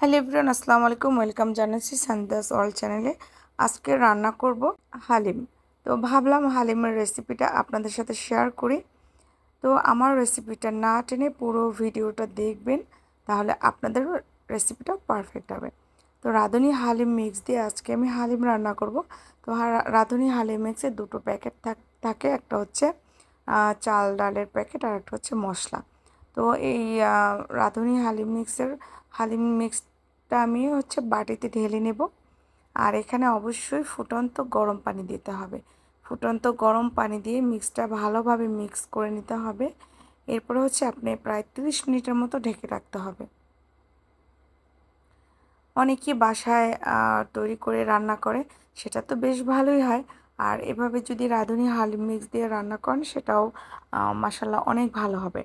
Hello everyone, আসসালামু আলাইকুম। Welcome জানাচ্ছি সান্দাস অল চ্যানেলে। আজকে রান্না করব হালিম। তো ভাবলাম হালিমের রেসিপিটা আপনাদের সাথে শেয়ার করি। তো আমার রেসিপিটা না টেনে পুরো ভিডিওটা দেখবেন, তাহলে আপনাদের রেসিপিটা পারফেক্ট হবে। তো রাঁধুনি হালিম মিক্স দিয়ে আজকে আমি হালিম রান্না করব। তো রাঁধুনি হালিম মিক্সের দুটো প্যাকেট থাকে একটা হচ্ছে চাল ডালের প্যাকেট আর একটা হচ্ছে মশলা। তো এই রাঁধুনি হালিম মিক্সের হালিম মিক্সটা আমি হচ্ছে বাটিতে ঢেলে নেব। আর এখানে অবশ্যই ফুটন্ত গরম পানি দিতে হবে। ফুটন্ত গরম পানি দিয়ে মিক্সটা ভালোভাবে মিক্স করে নিতে হবে। এরপরে হচ্ছে আপনি প্রায় তিরিশ মিনিটের মতো ঢেকে রাখতে হবে। অনেকেই বাসায় তৈরি করে রান্না করে, সেটা তো বেশ ভালোই হয়। আর এভাবে যদি রাঁধুনি হালিম মিক্স দিয়ে রান্না করেন, সেটাও মাসাল্লাহ অনেক ভালো হবে।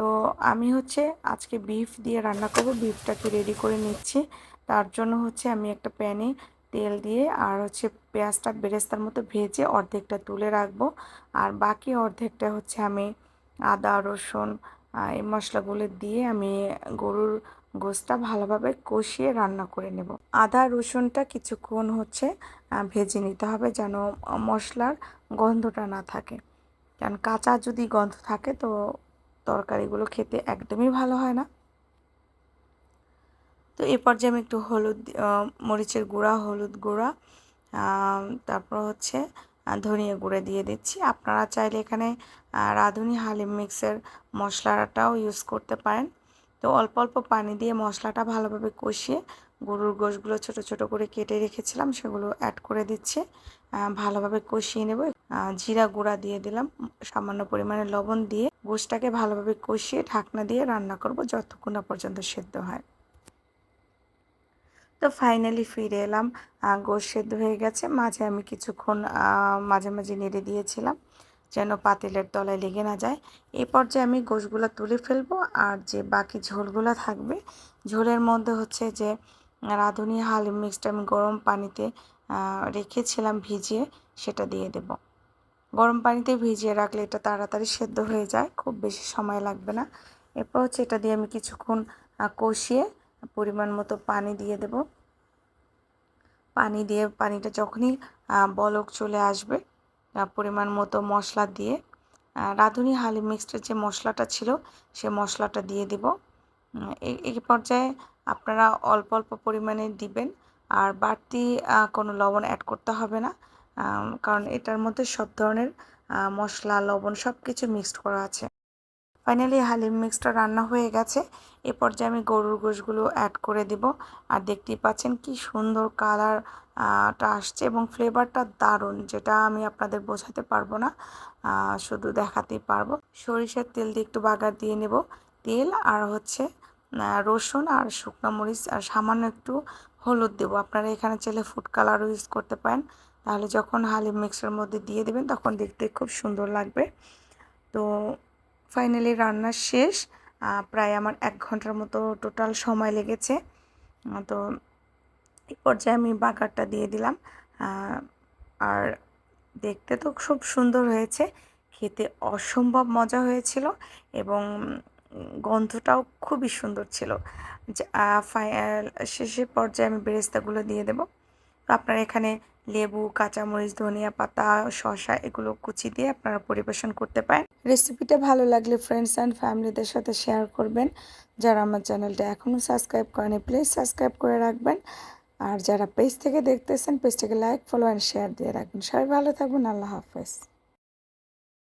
তো আমি হচ্ছে আজকে বিফ দিয়ে রান্না করব। বিফটাকে রেডি করে নিচ্ছি। তার জন্য হচ্ছে আমি একটা প্যানে তেল দিয়ে আর হচ্ছে পেঁয়াজটা বেরেস্তার মতো ভেজে অর্ধেকটা তুলে রাখব। আর বাকি অর্ধেকটা হচ্ছে আমি আদা, রসুন এই মশলাগুলো দিয়ে আমি গরুর গোসটা ভালোভাবে কষিয়ে রান্না করে নেব। আদা, রসুনটা কিছুক্ষণ হচ্ছে ভেজে নিতে হবে যেন মশলার গন্ধটা না থাকে। কারণ কাঁচা যদি গন্ধ থাকে তো তরকারিগুলো খেতে একদমই ভালো হয় না। তো এ পর্যায়ে আমি একটু হলুদ মরিচের গুঁড়া, হলুদ গুঁড়া তারপর হচ্ছে ধনিয়া গুঁড়া দিয়ে দিচ্ছি। আপনারা চাইলে এখানে রাঁধুনি হালিম মিক্সের মশলাটাও ইউজ করতে পারেন। তো অল্প অল্প পানি দিয়ে মশলাটা ভালোভাবে কষিয়ে গরুর গোশগুলো ছোট ছোট করে কেটে রেখেছিলাম, সেগুলো অ্যাড করে দিচ্ছে। ভালোভাবে কষিয়ে নেব। জিরা গুঁড়া দিয়ে দিলাম, সামান্য পরিমাণে লবণ দিয়ে গোশটাকে ভালোভাবে কষিয়ে ঢাকনা দিয়ে রান্না করব যতক্ষণ না পর্যন্ত সেদ্ধ হয়। তো ফাইনালি ফিরে এলাম। গোশ সেদ্ধ হয়ে গেছে। মাঝে আমি কিছুক্ষণ মাঝে মাঝে নেড়ে দিয়েছিলাম যেন পাতিলের তলায় লেগে না যায়। এই পর্যায়ে আমি গোশগুলো তুলে ফেলব আর যে বাকি ঝোলগুলো থাকবে, ঝোলের মধ্যে হচ্ছে যে রাঁধুনি হালিম মিক্সটা আমি গরম পানিতে রেখেছিলাম ভিজিয়ে, সেটা দিয়ে দেব। গরম পানিতে ভিজিয়ে রাখলে এটা তাড়াতাড়ি সেদ্ধ হয়ে যায়, খুব বেশি সময় লাগবে না। এরপর হচ্ছে এটা দিয়ে আমি কিছুক্ষণ কষিয়ে পরিমাণ মতো পানি দিয়ে দেব। পানি দিয়ে, পানিটা যখনই বলক চলে আসবে পরিমাণ মতো মশলা দিয়ে রাঁধুনি হালিম মিক্সডের যে মশলাটা ছিল, সে মশলাটা দিয়ে দেব। এই পর্যায়ে আপনারা অল্প অল্প পরিমাণে দিবেন। আর বাড়তি কোনো লবণ অ্যাড করতে হবে না। কারণ এটার মধ্যে সব ধরনের মশলা, লবণ সব কিছু মিক্সড করা আছে। ফাইনালি হালিম মিক্সটা রান্না হয়ে গেছে। এ পর্যায়ে আমি গরুর গোশগুলো অ্যাড করে দিব। আর দেখতেই পাচ্ছেন কি সুন্দর কালারটা আসছে এবং ফ্লেভারটা দারুণ, যেটা আমি আপনাদের বোঝাতে পারব না। শুধু দেখাতেই পারব। সরিষার তেল দিয়ে একটু বাগার দিয়ে নেব। তেল আর হচ্ছে রসুন আর শুকনো মরিচ আর সামান্য একটু হলুদ দেবো। আপনারা এখানে চাইলে ফুড কালারও ইউজ করতে পারেন। তাহলে যখন হালিম মিক্সের মধ্যে দিয়ে দেবেন, তখন দেখতে খুব সুন্দর লাগবে। তো ফাইনালি রান্না শেষ। প্রায় আমার এক ঘণ্টার মতো টোটাল সময় লেগেছে। তো এই পর্যায়ে আমি বাগারটা দিয়ে দিলাম। আর দেখতে তো খুব সুন্দর হয়েছে। খেতে অসম্ভব মজা হয়েছিল এবং গন্ধটাও খুবই সুন্দর ছিল। শেষের পর্যায়ে আমি বেরেস্তাগুলো দিয়ে দেব। তো আপনারা এখানে লেবু, কাঁচামরিচ, ধনিয়া পাতা, শসা এগুলো কুচি দিয়ে আপনারা পরিবেশন করতে পারেন। রেসিপিটা ভালো লাগলে ফ্রেন্ডস অ্যান্ড ফ্যামিলিদের সাথে শেয়ার করবেন। যারা আমার চ্যানেলটা এখনও সাবস্ক্রাইব করেনি প্লিজ সাবস্ক্রাইব করে রাখবেন। আর যারা পেজ থেকে দেখতেছেন পেজটাকে লাইক ফলো অ্যান্ড শেয়ার দিয়ে রাখবেন। সবাই ভালো থাকবেন, আল্লাহ হাফেজ।